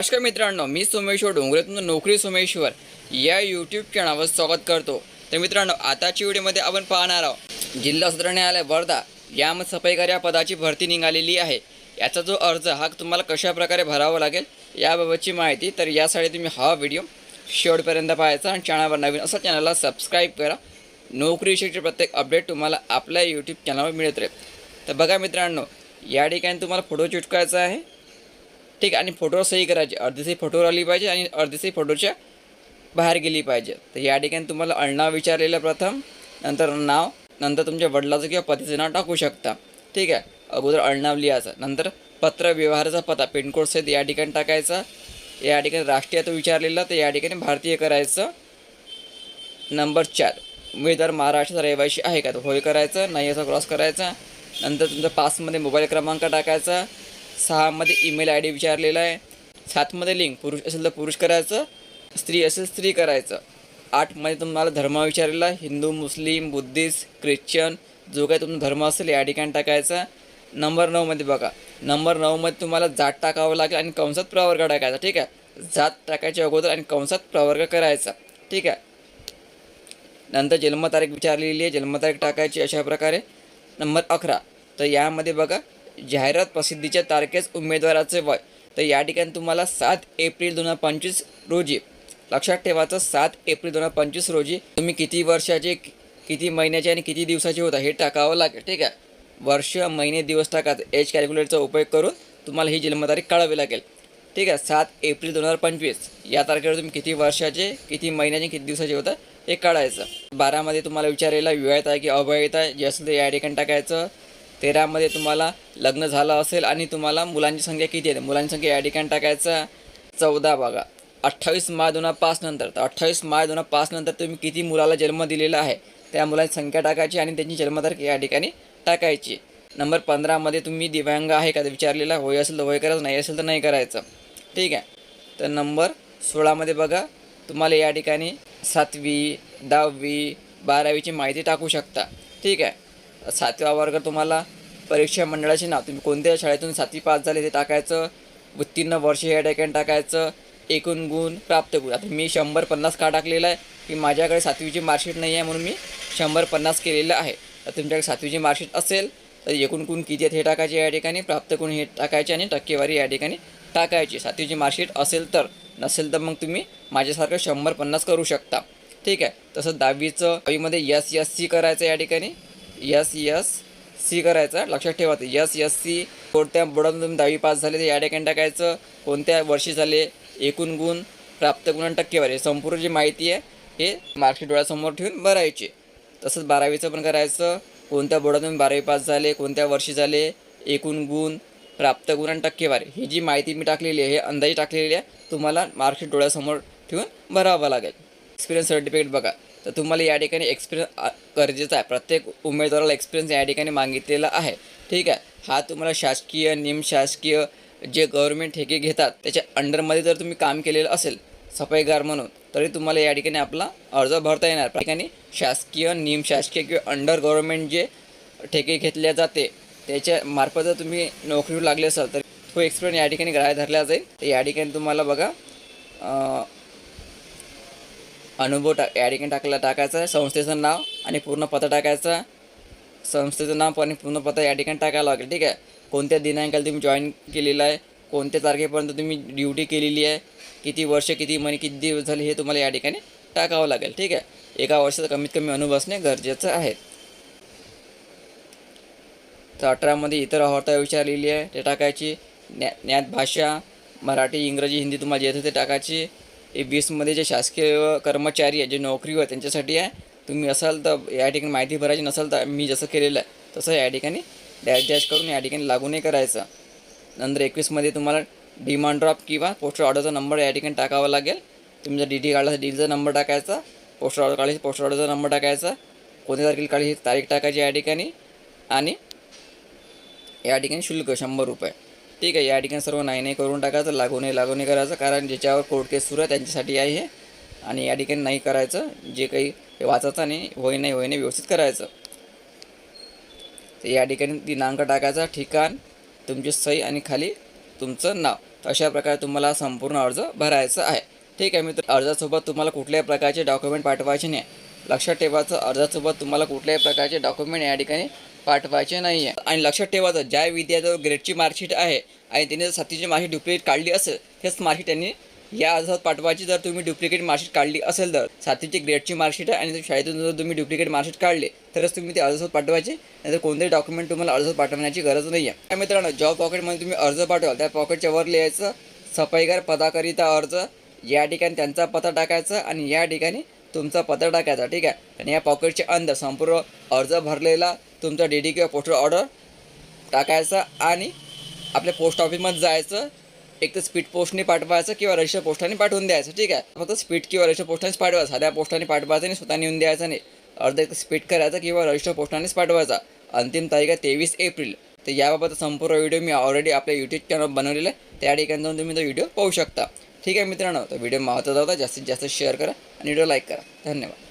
नमस्कार मित्रांनो मी सोमेश्वर डोंगरे तुमचं नोकरी सोमेश्वर. या यूट्यूब चॅनलवर स्वागत करतो. तर मित्रांनो आताच्या व्हिडिओमध्ये आपण पाहणार आहोत जिल्हा सत्र न्यायालय वर्धा यामध्ये सफाईकार या पदाची भरती निघालेली आहे. याचा जो अर्ज हा तुम्हाला कशा प्रकारे भरावा लागेल याबाबतची माहिती तर यासाठी तुम्ही हा व्हिडिओ शेवटपर्यंत पाहायचा आणि चॅनलवर नवीन असा चॅनलला सबस्क्राईब करा. नोकरीविषयीचे प्रत्येक अपडेट तुम्हाला आपल्या यूट्यूब चॅनलवर मिळत राहील. तर बघा मित्रांनो या ठिकाणी तुम्हाला फोटो चिटकायचा आहे. ठीक आहे आणि फोटोवर सही करायची. अर्धी सही फोटोवर आली पाहिजे आणि अर्धी सही फोटोच्या बाहेर गेली पाहिजे. तर या ठिकाणी तुम्हाला अळनाव विचारलेलं प्रथम नंतर नाव नंतर तुमच्या वडिलाचं किंवा पतीचं नाव टाकू शकता. ठीक आहे? अगोदर अळनाव लिहायचं. नंतर पत्र व्यवहाराचा पत्ता पिनकोड सहित या ठिकाणी टाकायचा. या ठिकाणी राष्ट्रीय तो विचारलेला तर या ठिकाणी भारतीय करायचं. नंबर चार. उमेदवार महाराष्ट्राचा रहिवासी आहे का? तो होय करायचं नाही असं क्रॉस करायचा. नंतर तुमचा पासमध्ये मोबाईल क्रमांक टाकायचा. सहामध्ये ईमेल आय डी विचारलेला आहे. सातमध्ये लिंक पुरुष असेल तर पुरुष करायचं स्त्री असेल स्त्री करायचं. आठमध्ये तुम्हाला धर्म विचारलेला हिंदू मुस्लिम बुद्धिस्ट ख्रिश्चन जो काही तुमचा धर्म असेल या ठिकाणी टाकायचा. नंबर नऊमध्ये बघा. नंबर नऊमध्ये तुम्हाला जात टाकावं लागेल आणि कंसात प्रवर्ग टाकायचा. ठीक आहे? जात टाकायच्या अगोदर आणि कंसात प्रवर्ग करायचा. ठीक आहे? नंतर जन्मतारीख विचारलेली आहे. जन्मतारीख टाकायची अशा प्रकारे. नंबर अकरा. तर यामध्ये बघा जाहिरात प्रसिद्धीच्या तारखेस उमेदवाराचे वय. तर या ठिकाणी तुम्हाला सात एप्रिल दोन हजार पंचवीस रोजी लक्षात ठेवायचं सात एप्रिल दोन हजार पंचवीस रोजी तुम्ही किती वर्षाचे किती महिन्याचे आणि किती दिवसाचे होता हे टाकावं लागेल ठीक आहे? वर्ष महिने दिवस टाकायचं एज कॅल्क्युलेटरचा उपयोग करून तुम्हाला ही जन्मतारीख काढावी लागेल ठीक आहे? सात एप्रिल दोन हजार पंचवीस या तारखेवर तुम्ही किती वर्षाचे किती महिन्याचे किती दिवसाचे होतं हे काढायचं बारामध्ये तुम्हाला विचारायला विवाहित आहे की अविवाहित आहे जे असेल ते या ठिकाणी टाकायचं. तेरामध्ये तुम्हाला लग्न झालं असेल आणि तुम्हाला मुलांची संख्या किती आहे? मुलांची संख्या या ठिकाणी टाकायचं चौदा बघा. अठ्ठावीस मार्च दोन हजार पाच नंतर. तर अठ्ठावीस मार्च दोन हजार पाच नंतर तुम्ही किती मुलाला जन्म दिलेला आहे? त्या मुलांची संख्या टाकायची आणि त्यांची जन्मतारीख या ठिकाणी टाकायची. नंबर पंधरामध्ये तुम्ही दिव्यांग आहे का? विचारलेला. होय असेल तर होय करायचं. नाही असेल तर नाही करायचं. ठीक आहे. तर नंबर सोळामध्ये बघा. तुम्हाला या ठिकाणी सातवी दहावी बारावीची माहिती टाकू शकता. ठीक आहे. सातवा वर्ग तुम्हाला परीक्षा मंडळाचे नाव तुम्ही कोणत्या शाळेतून सातवी पास झाले ते टाकायचं उत्तीर्ण वर्ष या ठिकाणी टाकायचं एकूण गुण प्राप्त गुण आता मी शंभर पन्नास का टाकलेलं आहे? की माझ्याकडे सातवीची मार्कशीट नाही आहे म्हणून मी शंभर पन्नास केलेलं आहे. तर तुमच्याकडे सातवीची मार्कशीट असेल तर एकूण गुण किती आहेत हे टाकायचे या ठिकाणी प्राप्त गुण हे टाकायचे आणि टक्केवारी या ठिकाणी टाकायची. सातवीची मार्कशीट असेल तर नसेल तर मग तुम्ही माझ्यासारखं शंभर पन्नास करू शकता. ठीक आहे? तसं दहावीचं दहावीमध्ये यस यस सी करायचं या ठिकाणी. यस यस सी करायचं लक्षात ठेवायचं यस यस सी कोणत्या बोर्डातून तुम्ही दहावी पास झाले ते या ठिकाणी टाकायचं कोणत्या वर्षी झाले? एकूण गुण प्राप्त गुण टक्केवारी. संपूर्ण जी माहिती आहे हे मार्कशीट डोळ्यासमोर ठेवून भरायचे. तसंच बारावीचं पण करायचं. कोणत्या बोर्डातून बारावी पास झाले कोणत्या वर्षी झाले? एकूण गुण प्राप्त गुण आणि टक्केवारी. ही जी माहिती मी टाकलेली आहे हे अंदाजे टाकलेली आहे तुम्हाला मार्कशीट डोळ्यासमोर ठेवून भरावं लागेल. एक्सपिरियन्स सर्टिफिकेट बघा. तर तुम्हाला या ठिकाणी एक्सपिरियन्स गरजेचा आहे. प्रत्येक उमेदवाराला एक्सपिरियन्स या ठिकाणी मागितलेला आहे. ठीक आहे? हा तुम्हाला शासकीय निमशासकीय जे गव्हर्मेंट ठेके घेतात त्याच्या अंडरमध्ये जर तुम्ही काम केलेलं असेल सफाईगार म्हणून तरी तुम्हाला या ठिकाणी आपला अर्ज भरता येणार. ठिकाणी शासकीय निमशासकीय किंवा अंडर गव्हर्मेंट जे ठेके घेतल्या जाते त्याच्या मार्फत जर तुम्ही नोकरीवर लागले असाल तर तो एक्सपिरियन्स या ठिकाणी ग्राह्य धरला जाईल. तर या ठिकाणी तुम्हाला बघा अनुभव टाक या ठिकाणी टाकला टाकायचं. आहे संस्थेचं नाव आणि पूर्ण पत्ता टाकायचं. संस्थेचं नाव आणि पूर्ण पत्ता या ठिकाणी टाकायला लागेल ठीक आहे? कोणत्या दिनांकाला तुम्ही जॉईन केलेलं आहे? कोणत्या तारखेपर्यंत तुम्ही ड्युटी केलेली आहे? किती वर्ष किती महिने किती दिवस झाले हे तुम्हाला या ठिकाणी टाकावं लागेल ठीक आहे? एका वर्षाचा कमीत कमी अनुभव असणे गरजेचं आहे. तर अठरामध्ये इतर अहर्ता विचारलेली आहे ते टाकायची. ज्ञा ज्ञात भाषा मराठी इंग्रजी हिंदी तुम्हाला येते ते टाकायची. ए बी एसमध्ये जे शासकीय कर्मचारी आहे जे नोकरीवर आहे, त्यांच्यासाठी आहे. तुम्ही असाल तर या ठिकाणी माहिती भरायची नसाल तर मी जसं केलेलं आहे तसं या ठिकाणी डॅश डॅश करून या ठिकाणी लागू नाही करायचं. नंतर एकवीसमध्ये तुम्हाला डिमांड ड्रॉप किंवा पोस्टर ऑर्डरचा नंबर या ठिकाणी टाकावा लागेल. तुम्ही जर डी डी काढला तर डीचा नंबर टाकायचा पोस्टर ऑर्डर काढली पोस्टर ऑर्डरचा नंबर टाकायचा. कोणत्या तारखेला काढायची तारीख टाकायची या ठिकाणी. आणि या ठिकाणी शुल्क शंभर रुपये. ठीक आहे या ठिकाणी सर्व नाही नाही करून टाकायचं लागू नाही लागू नाही करायचं कारण ज्याच्यावर कोर्ट केस सुरू आहे त्यांच्यासाठी आहे हे. आणि या ठिकाणी नाही करायचं जे काही वाचायचं आणि होय नाही होय नाही व्यवस्थित करायचं. तर या ठिकाणी दिनांक टाकायचा ठिकाण तुमची सही आणि खाली तुमचं नाव. अशा प्रकारे तुम्हाला संपूर्ण अर्ज भरायचा आहे. ठीक आहे मित्र अर्जासोबत तुम्हाला कुठल्याही प्रकारचे डॉक्युमेंट पाठवायचे नाही. लक्षात ठेवायचं अर्जासोबत तुम्हाला कुठल्याही प्रकारचे डॉक्युमेंट या ठिकाणी पाठवायचे नाही आहे आणि लक्षात ठेवायचं ज्या विद्यार्थ्यावर ग्रेडची मार्कशीट आहे आणि त्याने जर सातवीची मार्कशीट डुप्लिकेट काढली असेल तेच मार्कशीट त्यांनी या अर्जात पाठवायची. जर तुम्ही डुप्लिकेट मार्कशीट काढली असेल तर सातवीची ग्रेडची मार्कशीट आहे आणि शाळेतून जर तुम्ही डुप्लिकेट मार्कशीट काढले तरच तुम्ही ते अर्जात पाठवायचे. नाहीतर कोणतेही डॉक्युमेंट तुम्हाला अर्जात पाठवण्याची गरज नाही आहे त्या मित्रांनो जॉब पॉकेटमध्ये तुम्ही अर्ज पाठवाल. त्या पॉकेटच्या वर लिहायचं सफाईगार पदाकरिता अर्ज या ठिकाणी त्यांचा पत्ता टाकायचा आणि या ठिकाणी तुमचा पत्ता टाकायचा ठीक आहे? आणि या पॉकेटच्या अंदर संपूर्ण अर्ज भरलेला तुमचा डी डी किंवा पोस्टल ऑर्डर टाकायचा आणि आपल्या पोस्ट ऑफिसमध्ये जायचं. एक तर स्पीड पोस्टने पाठवायचं किंवा रजिस्टर पोस्टाने पाठवून द्यायचं ठीक आहे? फक्त स्पीड किंवा रजिस्टर पोस्टानेच पाठवायचं. साध्या पोस्टाने पाठवायचं नाही स्वतः नेऊन द्यायचं नाही अर्ध एक स्पीड करायचं किंवा रजिस्टर पोस्टानेच पाठवायचा. अंतिम तारीख आहे तेवीस एप्रिल. तर याबाबत संपूर्ण व्हिडिओ मी ऑलरेडी आपल्या यूट्यूब चॅनल बनवलेला आहे. त्या ठिकाणी जाऊन तुम्ही तो व्हिडिओ पाहू शकता. ठीक आहे मित्रांनो? तर व्हिडिओ महत्त्वाचा होता. जास्तीत जास्त शेअर करा. आणि व्हिडिओ लाईक करा. धन्यवाद.